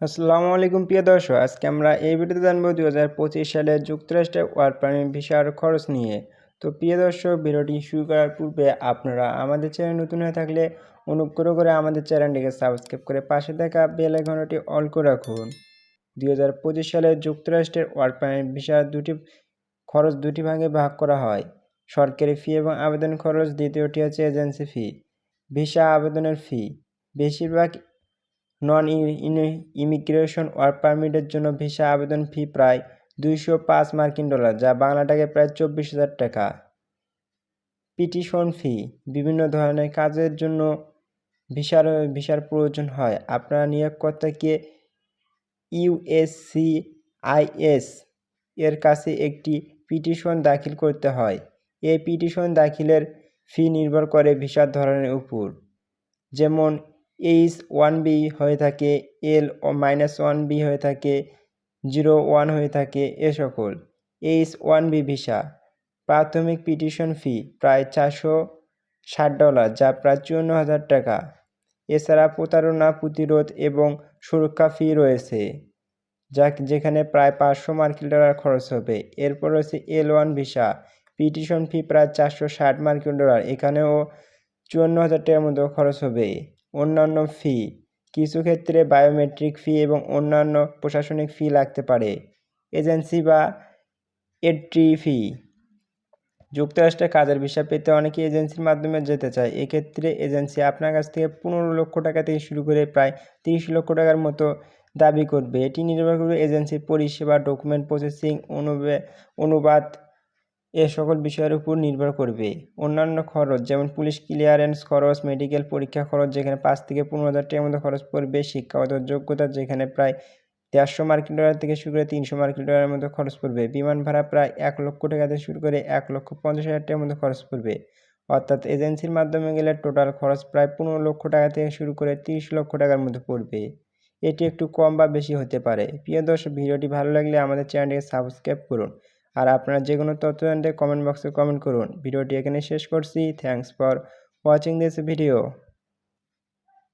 আসসালামু আলাইকুম, প্রিয় দর্শক। আজকে আমরা এই ভিডিওতে জানব দুই হাজার পঁচিশ সালে যুক্তরাষ্ট্রের ওয়ার্ক ভিসার খরচ নিয়ে। তো প্রিয় দর্শক, ভিডিওটি শুরু করার পূর্বে আপনারা আমাদের চ্যানেল নতুন হয়ে থাকলে অনুগ্রহ করে আমাদের চ্যানেলটিকে সাবস্ক্রাইব করে পাশে থাকা বেল আইকনটি অল করে রাখুন। দুই হাজার পঁচিশ সালে যুক্তরাষ্ট্রের ওয়ার্ক ভিসার দুটি খরচ দুটি ভাগে ভাগ করা হয়। সরকারি ফি এবং আবেদন খরচ, দ্বিতীয়টি হচ্ছে এজেন্সি ফি। ভিসা আবেদনের ফি। বেশিরভাগ নন ইমিগ্রেশন ওয়ার্ক পারমিটের জন্য ভিসা আবেদন ফি প্রায় দুইশো পাঁচ মার্কিন ডলার, যা বাংলা টাকায় প্রায় চব্বিশ হাজার টাকা। পিটিশন ফি বিভিন্ন ধরনের কাজের জন্য ভিসার ভিসার প্রয়োজন হয়। আপনার নিয়োগকর্তাকে ইউএসসিআইএস এর কাছে একটি পিটিশন দাখিল করতে হয়। এই পিটিশন দাখিলের ফি নির্ভর করে ভিসার ধরনের উপর। যেমন এইচ ওয়ান বি হয়ে থাকে, এল মাইনাস ওয়ান বি হয়ে থাকে, জিরো ওয়ান হয়ে থাকে, এ সকল। এইচ ওয়ান বি ভিসা, প্রাথমিক পিটিশন ফি প্রায় চারশো ষাট ডলার, যা প্রায় চুয়ান্ন হাজার টাকা। এছাড়া প্রতারণা, প্রতিরোধ এবং সুরক্ষা ফি রয়েছে, যা যেখানে প্রায় পাঁচশো মার্কিন ডলার খরচ হবে। এরপর রয়েছে L one visa, petition fee প্রায় চারশো ষাট মার্কিন ডলার, এখানেও চুয়ান্ন হাজার টাকার মতো খরচ হবে। অন্যান্য ফি কিছু ক্ষেত্রে বায়োমেট্রিক ফি এবং অন্যান্য প্রশাসনিক ফি লাগতে পারে। এজেন্সি বা এন্ট্রি ফি যুক্তরাষ্ট্রে কাজের ভিসা পেতে অনেকে এজেন্সির মাধ্যমে যেতে চায়। এক্ষেত্রে এজেন্সি আপনার কাছ থেকে পনেরো লক্ষ টাকা থেকে শুরু করে প্রায় তিরিশ লক্ষ টাকার মতো দাবি করবে। এটি নির্ভর করবে এজেন্সির পরিষেবা ডকুমেন্ট প্রসেসিং অনুবে অনুবাদ এ সকল বিষয়ের উপর নির্ভর করবে। অন্যান্য খরচ, যেমন পুলিশ ক্লিয়ারেন্স খরচ, মেডিকেল পরীক্ষা খরচ, যেখানে পাঁচ থেকে পনেরো হাজার টাকার মতো খরচ পড়বে শিক্ষাগত যোগ্যতা যেখানে প্রায় দেড়শো মার্কিন ডলার থেকে শুরু করে তিনশো মার্কিন ডলারের মতো খরচ পড়বে। বিমান ভাড়া প্রায় এক লক্ষ টাকা থেকে শুরু করে এক লক্ষ পঞ্চাশ হাজার টাকার মতো খরচ পড়বে। অর্থাৎ এজেন্সির মাধ্যমে গেলে টোটাল খরচ প্রায় পনেরো লক্ষ টাকা থেকে শুরু করে তিরিশ লক্ষ টাকার মতো পড়বে। এটি একটু কম বা বেশি হতে পারে। প্রিয় দর্শক, ভিডিওটি ভালো লাগলে আমাদের চ্যানেলটিকে সাবস্ক্রাইব করুন। আর আপনার যে কোনো তথ্য জানতে কমেন্ট বক্সে কমেন্ট করুন। ভিডিওটি এখানে শেষ করছি। Thanks for watching this video